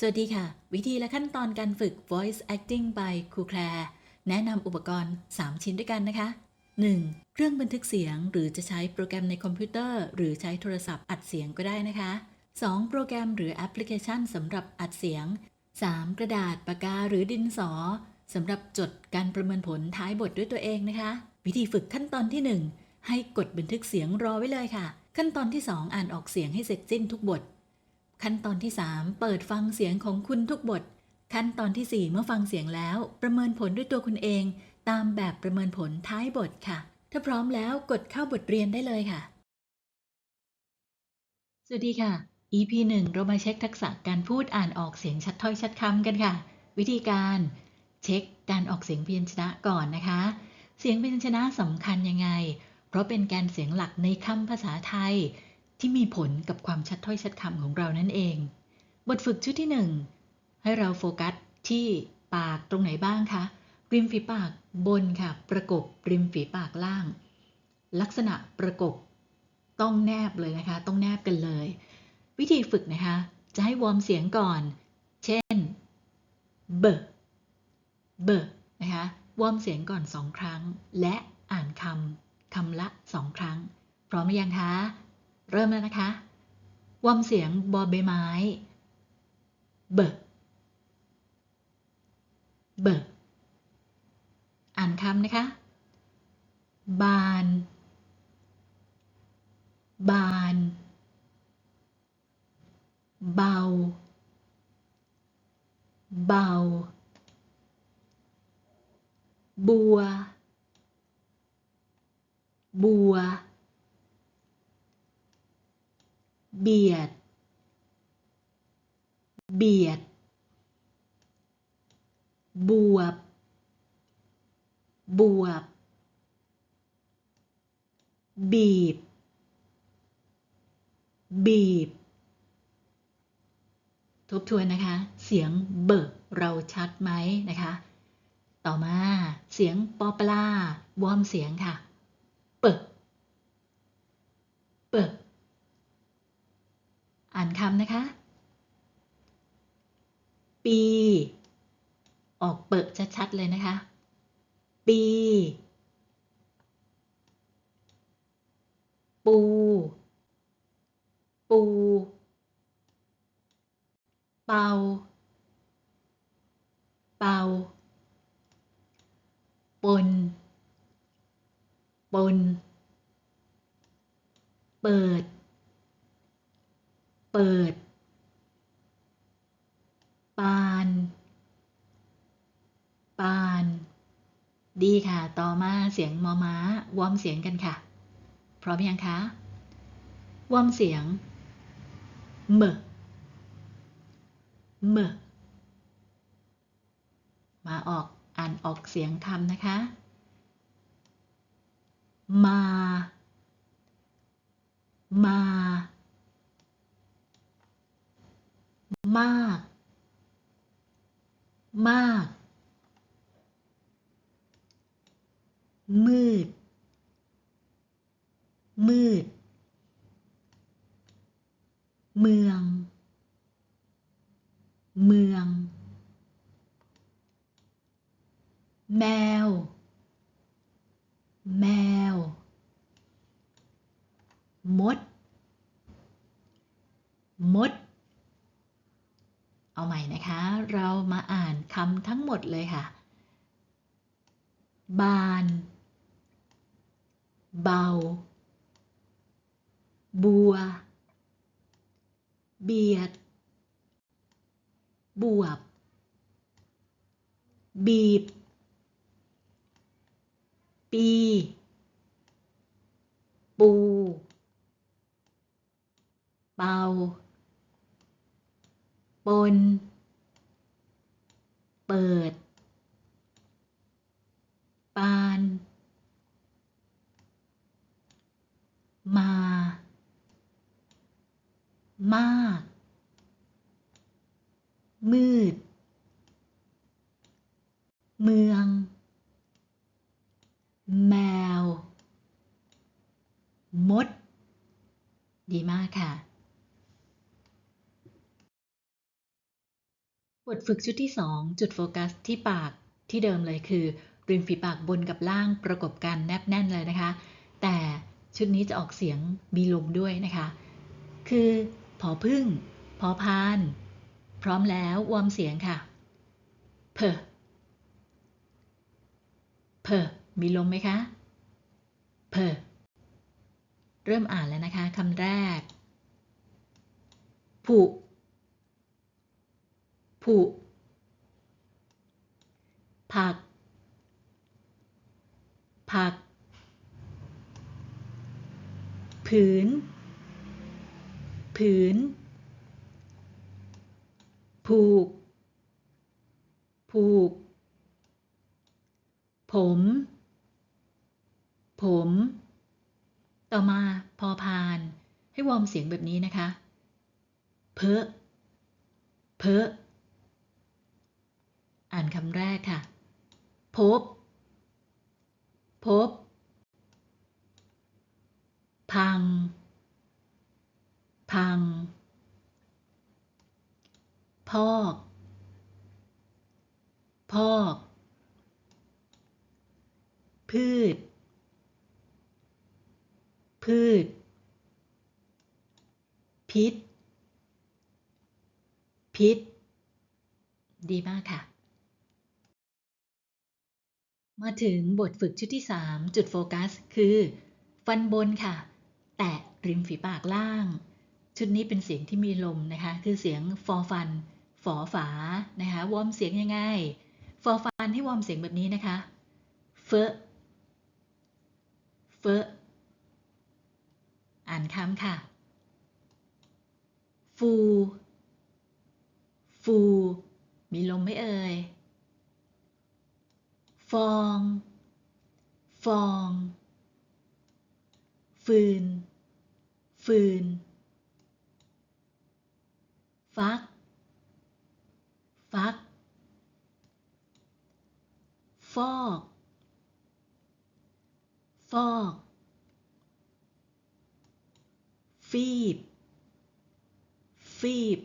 สวัสดีค่ะ วิธีและขั้นตอนการฝึก voice acting by ครูแคลร์แนะนำอุปกรณ์ 3 ชิ้นด้วยกันนะคะ 1. เครื่องบันทึกเสียงหรือจะใช้โปรแกรมในคอมพิวเตอร์ หรือใช้โทรศัพท์อัดเสียงก็ได้นะคะ 2. โปรแกรมหรือแอปพลิเคชันสำหรับอัดเสียง 3. กระดาษปากกาหรือดินสอสำหรับจดการประเมินผลท้ายบทด้วยตัวเองนะคะ วิธีฝึกขั้นตอนที่ 1 ให้กดบันทึกเสียงรอไว้เลยค่ะ ขั้นตอนที่ 2 อ่านออกเสียงให้เสร็จสิ้นทุกบท ขั้นตอนที่ 3 เปิดฟังเสียงของคุณทุกบท ขั้นตอนทีสี่ 4 เมื่อฟังเสียงแล้ว ประเมินผลด้วยตัวคุณเอง ตามแบบประเมินผลท้ายบทค่ะ ถ้าพร้อมแล้วกดเข้าบทเรียนได้เลยค่ะ สวัสดีค่ะ EP 1 เรามาเช็คทักษะการพูดอ่านออกเสียงชัดถ้อยชัดคำกันค่ะ วิธีการเช็คการออกเสียงพยัญชนะก่อนนะคะ เสียงพยัญชนะสำคัญยังไง เพราะเป็นการเสียงหลักในคำภาษาไทย ที่มีผลกับความชัดถ้อยชัดคำของเรานั่นเอง บทฝึกชุดที่ 1 ให้เราโฟกัสที่ปากตรงไหนบ้างคะ ริมฝีปากบนค่ะ ประกบริมฝีปากล่าง ลักษณะประกบต้องแนบเลยนะคะ ต้องแนบกันเลย วิธีฝึกนะคะ จะให้วอร์มเสียงก่อน เช่น เบเบนะคะ วอร์มเสียงก่อนสองครั้ง และอ่านคำคำละสองครั้ง พร้อมหรือยังคะ เริ่มแล้วนะคะ วอมเสียงบอใบไม้ เบเบอ่านคำนะคะ บาน บาน เบา เบา บัว บัว เบียด เบียด บวบ บวบ บีบ บีบ ทบทวนนะคะ เสียงเบิกเราชัดไหมนะคะ ต่อมาเสียงปอปลาวอมเสียงค่ะ เปิดเปิด อ่านคำนะคะ ปี ออกเปิดชัดๆเลยนะคะ ปี ปู ปู เป่า เป่า ปน ปน เปิด ปิด ปาน ปาน ดีค่ะ ต่อมาเสียงมอม้าวอร์มเสียงกันค่ะ พร้อมยังคะ วอร์มเสียงเมอเมอมาออกอ่านออกเสียงคำนะคะ มา มาก มาก มืด มืด เมือง เมือง แมว แมว มด มด เอาใหม่นะคะ เรามาอ่านคำทั้งหมดเลยค่ะ บาน เบา บัว เบียด บวบ บีบ ปี ปู เป่า ปน เปิด ปาน มา มาก มืด เมือง แมว มด ดีมากค่ะ ฝึกชุดที่ 2 จุดโฟกัสที่ปากที่เดิมเลยคือ ริมฝีปากบนกับล่างประกบกันแนบแน่นเลยนะคะ แต่ชุดนี้จะออกเสียงมีลมด้วยนะคะ คือผอพึ่งพอพาน พร้อมแล้ววอร์มเสียงค่ะ เพอเพอมีลมไหมคะเพอเริ่มอ่านแล้วนะคะคำแรกผุ ผุ ผัก ผัก ผืน ผืน ผูก ผูก ผม ผม ต่อมาพอพาน ให้วอร์มเสียงแบบนี้นะคะ เพอเพอ อ่านคำแรกค่ะ พบ พบ พัง พัง พอก พอก พืช พืช พิษ พิษ ดีมากค่ะ มาถึงบทฝึกชุดที่ 3 จุดโฟกัส คือ ฟันบนค่ะ แตะริมฝีปากล่าง ชุดนี้เป็นเสียงที่มีลมนะคะ คือเสียงฟอฟัน ฝอฝานะคะวอร์มเสียงยังไงฟอฟันให้วอร์มเสียงแบบนี้นะคะ เฟอะเฟอะอ่านคำค่ะ ฟู ฟู มีลมไหมเอ่ย ฟอง ฟอง ฟืน ฟืน ฟัก ฟัก ฟอก ฟอก ฟีบ ฟีบ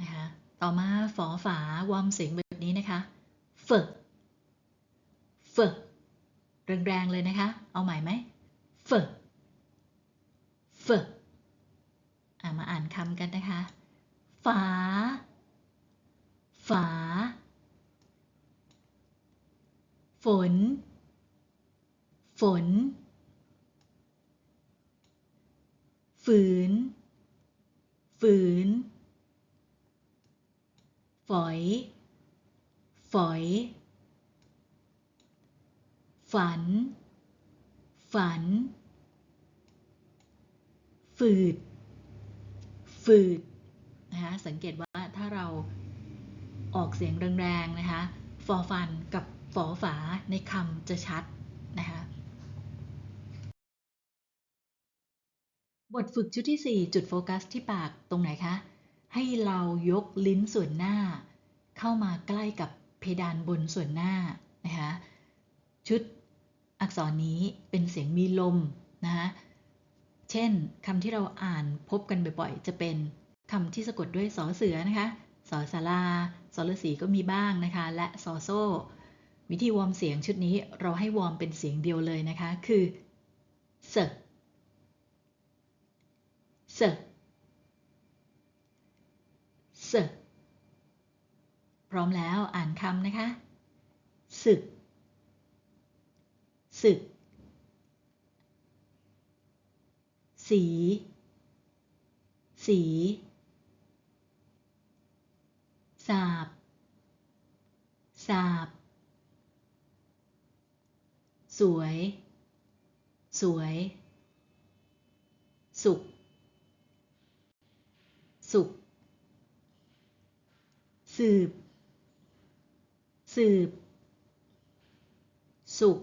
นะคะ ต่อมาฝอฝาวอมเสียงแบบนี้นะคะเฟก เฟแรงๆเลยนะคะ เอาใหม่ไหมเฟกเฟกอะมาอ่านคำกันนะคะ ฝา ฝา ฝน ฝน ฝืน ฝืน ฝอย ฝอย ฝัน ฝัน ฝืด ฝืด นะคะ สังเกตว่าถ้าเราออกเสียงแรงๆ นะคะฟอฟันกับฝอฝาในคำจะชัดนะคะบทฝึกชุดที่ 4 จุดโฟกัสที่ปากตรงไหนคะ ให้เรายกลิ้นส่วนหน้า เข้ามาใกล้กับเพดานบนส่วนหน้านะคะชุด อักษรนี้เป็นเสียงมีลมนะคะเช่นคำที่เราอ่านพบกันบ่อยๆ จะเป็นคำที่สะกดด้วยสอเสือนะคะสอสาราสอฤษีก็มีบ้างนะคะ และสอโซ่ วิธีวอร์มเสียงชุดนี้เราให้วอร์มเป็นเสียงเดียวเลยนะคะ คือเสเสเสพร้อมแล้วอ่านคำนะคะศึก ศึก สี สีสาบสาบ สวย สวย สุข สุข สืบ สืบ สุข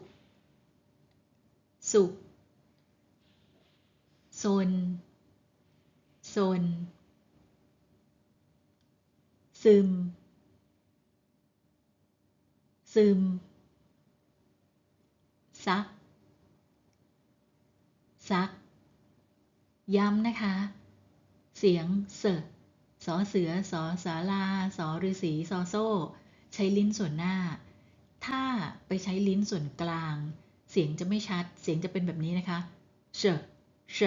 สุขซนซนซึม ซึม ซัก ซัก ย้ำนะคะ เสียงเสสอเสือสอสาลาสอฤาษีซอโซ่ ใช้ลิ้นส่วนหน้า ถ้าไปใช้ลิ้นส่วนกลาง เสียงจะไม่ชัด เสียงจะเป็นแบบนี้นะคะเชเช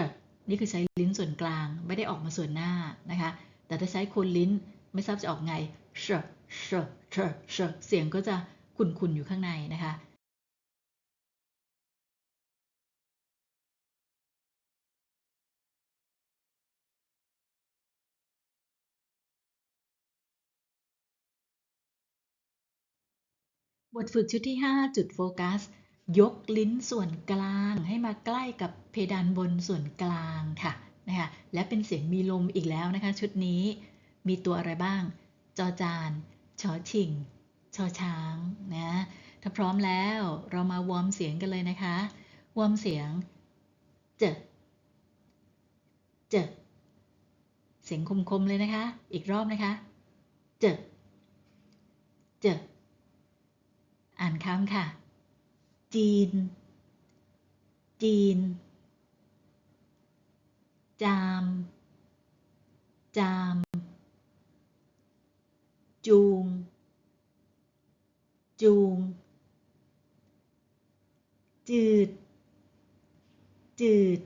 นี่คือใช้ลิ้นส่วนกลาง ไม่ได้ออกมาส่วนหน้านะคะ แต่ถ้าใช้คนลิ้นไม่ทราบจะออกไงเชเชเชเชเสียงก็จะขุ่นๆอยู่ข้างในนะคะบทฝึกชุดที่ 5 จุดโฟกัส ยกลิ้นส่วนกลางให้มาใกล้กับเพดานบนส่วนกลางค่ะนะคะและเป็นเสียงมีลมอีกแล้วนะคะ ชุดนี้มีตัวอะไรบ้าง จอจานชอชิงชอช้างนะถ้าพร้อมแล้วเรามาวอร์มเสียงกันเลยนะคะ วอร์มเสียงเจเจเสียงคมๆเลยนะคะ อีกรอบนะคะ เจเจอ่านคำค่ะ จีน จีน จาม จาม จูง จูง จืด จืด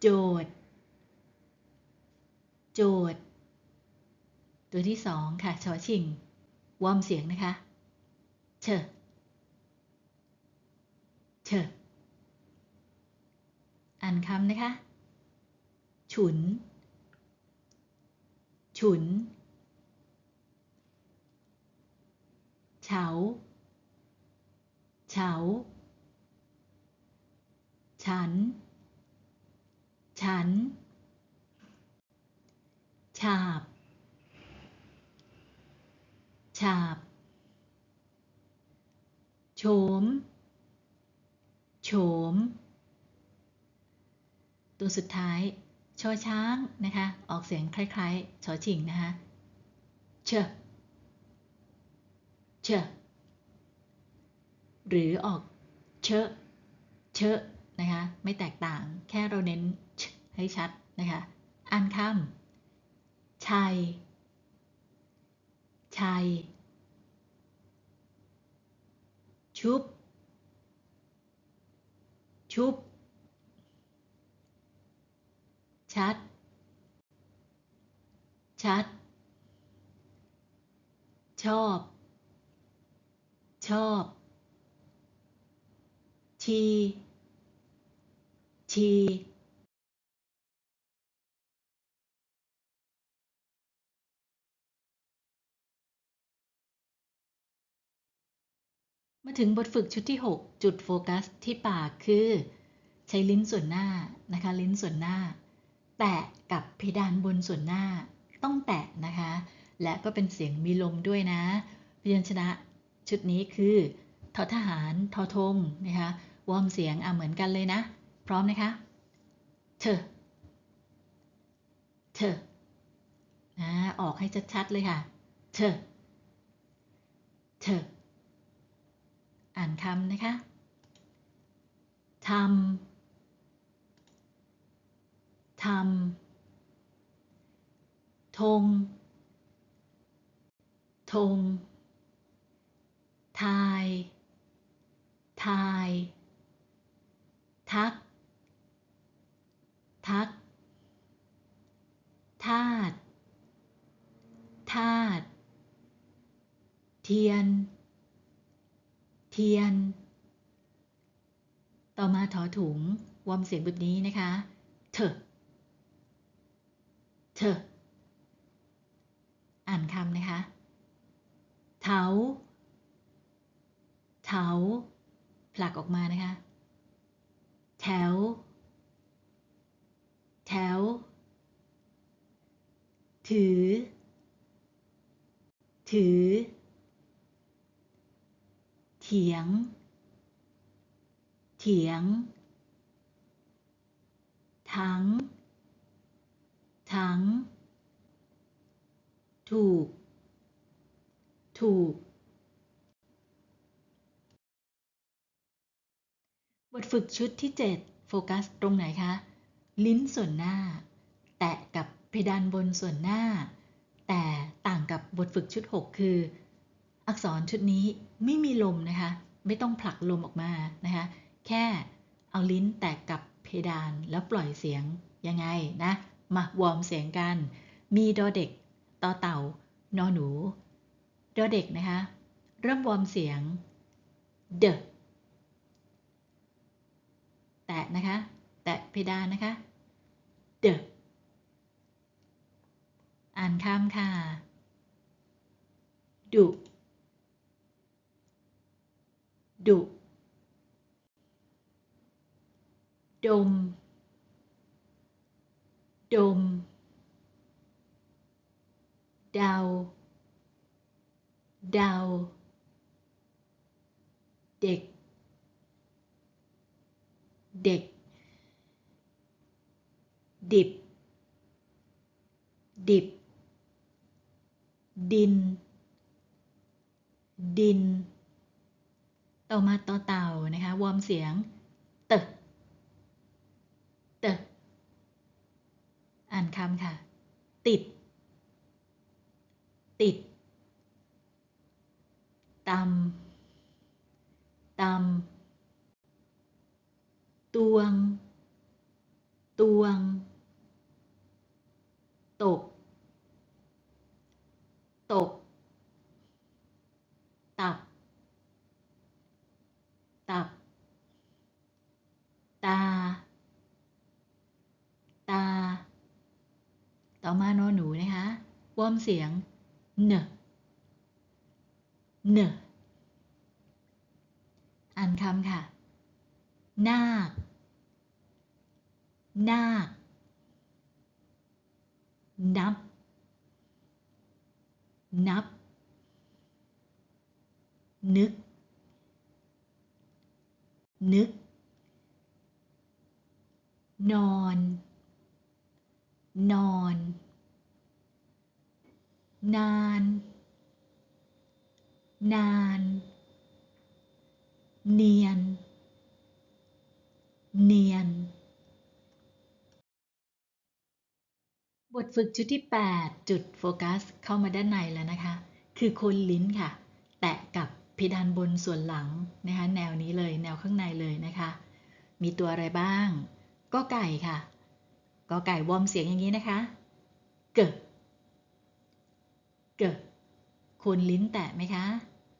โจด โจด ตัวที่สองค่ะ ชอชิง วอมเสียงนะคะ เชอ เชออ่านคำนะคะ ฉุน ฉุน เฉา เฉา ฉัน ฉัน ฉาบ ฉาบ โฉม โฉม ตัวสุดท้ายชอช้างนะคะ ออกเสียงคล้ายๆชอชิงนะคะเชอเชอหรือออกเชอเชอนะคะ ไม่แตกต่างแค่เราเน้นชให้ชัดนะคะอ่านคำชัย ชัย ชุบ ชุบ ชัด ชัด ชอบ ชอบ ชี ชี มาถึงบทฝึกชุดที่ 6 จุดโฟกัสที่ปากคือ ใช้ลิ้นส่วนหน้านะคะ ลิ้นส่วนหน้า แตะกับเพดานบนส่วนหน้า ต้องแตะนะคะ และก็เป็นเสียงมีลมด้วยนะพยัญชนะชุดนี้คือทอทหารทอทงนะคะวอร์มเสียงอะเหมือนกันเลยนะ พร้อมนะคะเธอเธอนะออกให้ชัดๆเลยค่ะเธอเธอานคำนะคะทำทำธงธงทาย ทาย ทัก ทักทาดทาดเทียน ทียน ต่อมาถอถุงวอร์มเสียงแบบนี้นะคะ เถอะ เถอะ อ่านคำนะคะ เถา เถา ผลักออกมานะคะ แถว แถว ถือ ถือ ถียง เถียง ทั้ง ทั้ง ถูก ถูก บทฝึกชุดที่ 7 โฟกัสตรงไหนคะ ลิ้นส่วนหน้า แตะกับเพดานบนส่วนหน้า แต่ต่างกับบทฝึกชุด 6 คือ อักษรชุดนี้ไม่มีลมนะคะ ไม่ต้องผลักลมออกมานะคะ แค่เอาลิ้นแตะกับเพดานแล้วปล่อยเสียงยังไงนะ มาวอร์มเสียงกัน มีดอเด็กต่อเต่านอหนู ดอเด็กนะคะ เริ่มวอร์มเสียงเดแตะนะคะ แตะเพดานนะคะเดอ่านคำค่ะดุ ดุดมดมเดาเดา ต่อมาต่อเต่านะคะวอร์มเสียงเตะเตะอ่านคำค่ะ ติด ติดตำตำตวง ตวง ตก ตก ตับ ตับ ตา ตา ต่อมานอหนูนะคะวอมเสียงเนเนอ่านคำค่ะ นาค นาค นับ นับ นึก นึก นอน นอน นาน นาน เนียน เนียน บทฝึกชุดที่ 8 จุดโฟกัสเข้ามาด้านในแล้วนะคะ คือคนลิ้นค่ะ แตะกับเพดานบนส่วนหลังนะคะ แนวนี้เลย แนวข้างในเลยนะคะ มีตัวอะไรบ้าง ก็ไก่ค่ะ ก็ไก่วอร์มเสียงอย่างนี้นะคะ เกิดเกิดโคนลิ้นแตะไหมคะ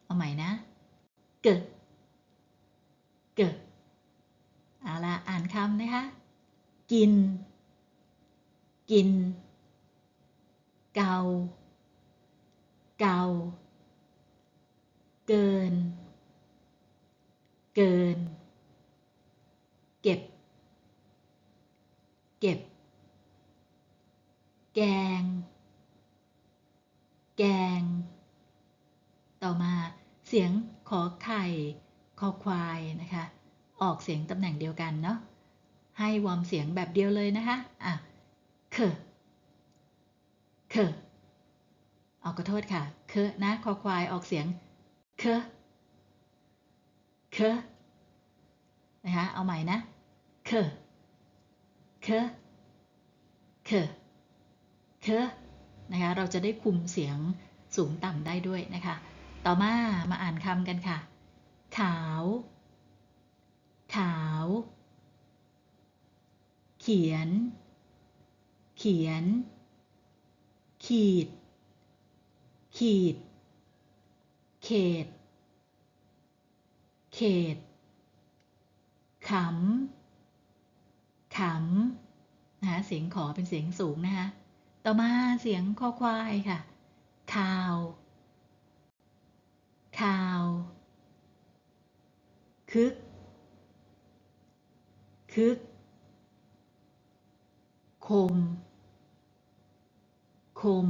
เอาใหม่นะ เกิดเกิดเอาละอ่านคำนะคะ กิน กิน เกา เกา เกิน เกิน เก็บ เก็บ แกง แกง ต่อมาเสียงขอไข่คอควายนะคะ ออกเสียงตำแหน่งเดียวกันเนาะ ให้วอร์มเสียงแบบเดียวเลยนะคะ อะ เคเคเอาขอโทษค่ะ เคนะคอควายออกเสียง เคเคนะคะ เอาใหม่นะ เค เคเคเคนะคะเราจะได้คุมเสียงสูงต่ำได้ด้วยนะคะ ต่อมามาอ่านคำกันค่ะ ขาว ขาว เขียน เขียน ขีด ขีด เขต เขตขำ ขำนะคะเสียงขอเป็นเสียงสูงนะคะต่อมาเสียงคอควายค่ะ ข่าว ข่าว คึก คึก คม คม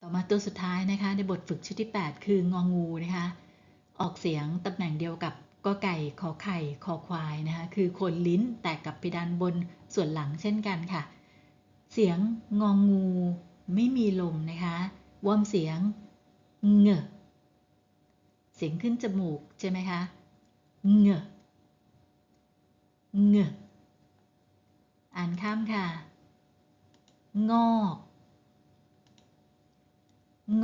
ต่อมาตัวสุดท้ายนะคะ ในบทฝึกชุดที่ 8 คืององูนะคะ ออกเสียงตำแหน่งเดียวกับก็ไก่ขอไข่คอควายนะคะคือคนลิ้นแตกกับเพดานบนส่วนหลังเช่นกันค่ะ เสียงงองงูไม่มีลมนะคะวอมเสียงเงอเสียงขึ้นจมูกใช่ไหมคะเงอเงอ่านข้ามค่ะ งอก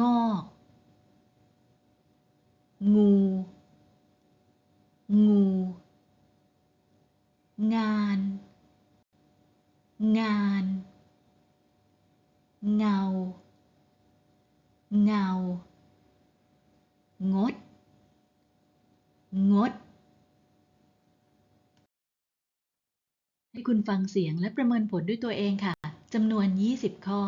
งอก งู งู งาน งาน เงา เงา งด งด ให้คุณฟังเสียงและประเมินผลด้วยตัวเองค่ะจำนวน 20 ข้อ